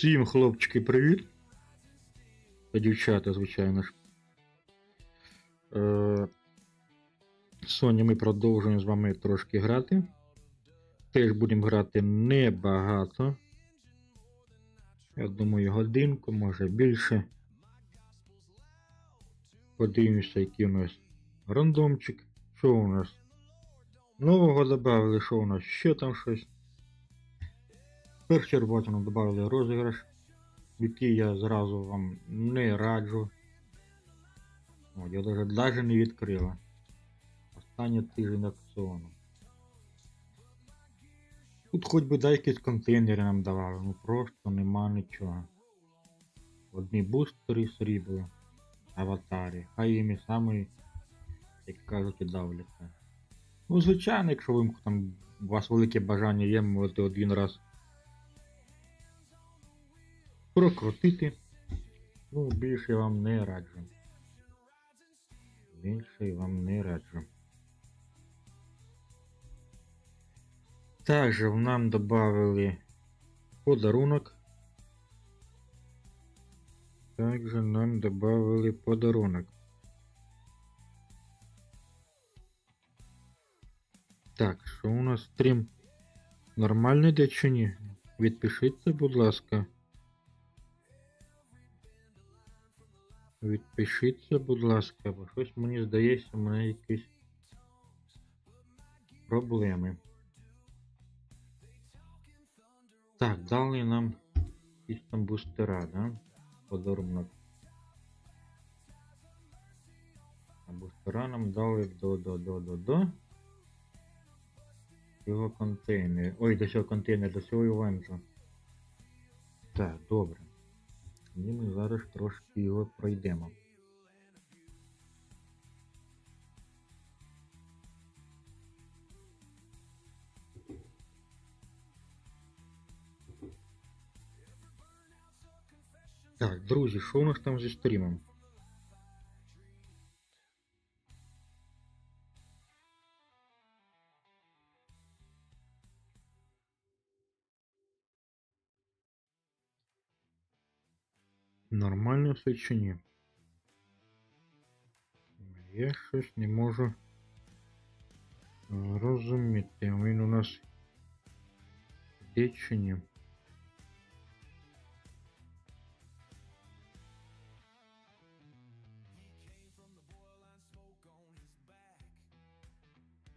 Всім, хлопчики, привіт. Та дівчата, звичайно ж. Е, Соня, ми продовжуємо з вами трошки грати. Теж будемо грати небагато. Я думаю, годинку, може більше. Подивимося, який у нас рандомчик. Що у нас? Нового додали, що у нас ще там щось. Першу роботу нам додали розіграш, який я зразу вам не раджу. От, я даже, даже не відкрила. Останній тиждень акціону. Тут хоч би дай якісь контейнери нам давали, ну просто нема нічого. Одні бустери срібли, аватарі, хай їм і самі, як кажуть, і давляться. Ну, звичайно, якщо ви там у вас велике бажання є, можете один раз прокрутити. Ну, більше вам не раджу. Більше вам не раджу. Также нам добавили подарунок. Также нам добавили подарунок. Так, що у нас стрім нормальний де чи ні? Відпишіться, будь ласка. Відпишіться, будь ласка, бо щось мені здається, мене якісь проблеми. Так, дали нам якісь там бустера, да? Подарунок. А бустера нам дали до до до до до. Цього контейнера. Ой, до цього контейнера, до цього івенту. Так, добре. І ми зараз трошки його пройдемо. Так, друзі, що у нас там зі стрімом? Нормально все чи ні? Я щось не можу е, розуміти. Він у нас є чи ні?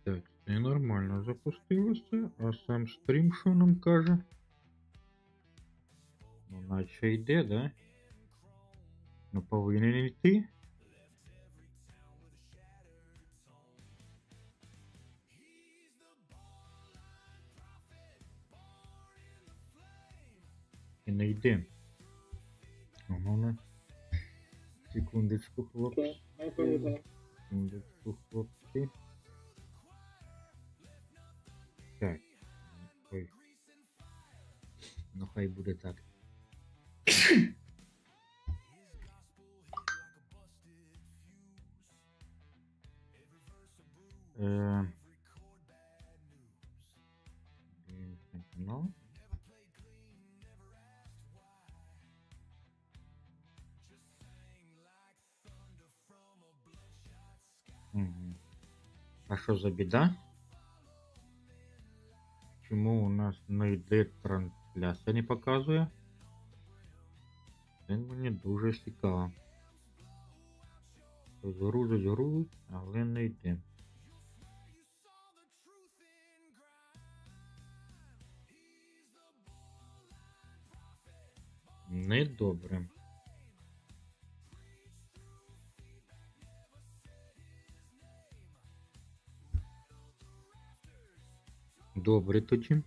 Так, це нормально запустилося, а сам стрім що нам каже? Ну, наче йде, да? Ну, повинен йти. І не йде. А ну на. Секундочку, хлопці. Секундочку, хлопці. Так. Ой. Ну хай буде так. Е, канал. Мгм. А що за біда? Чому у нас не йде трансляція не показує? Це мені дуже цікаво. Грузить, грузить, але не йде. Недобре. Добре тоді.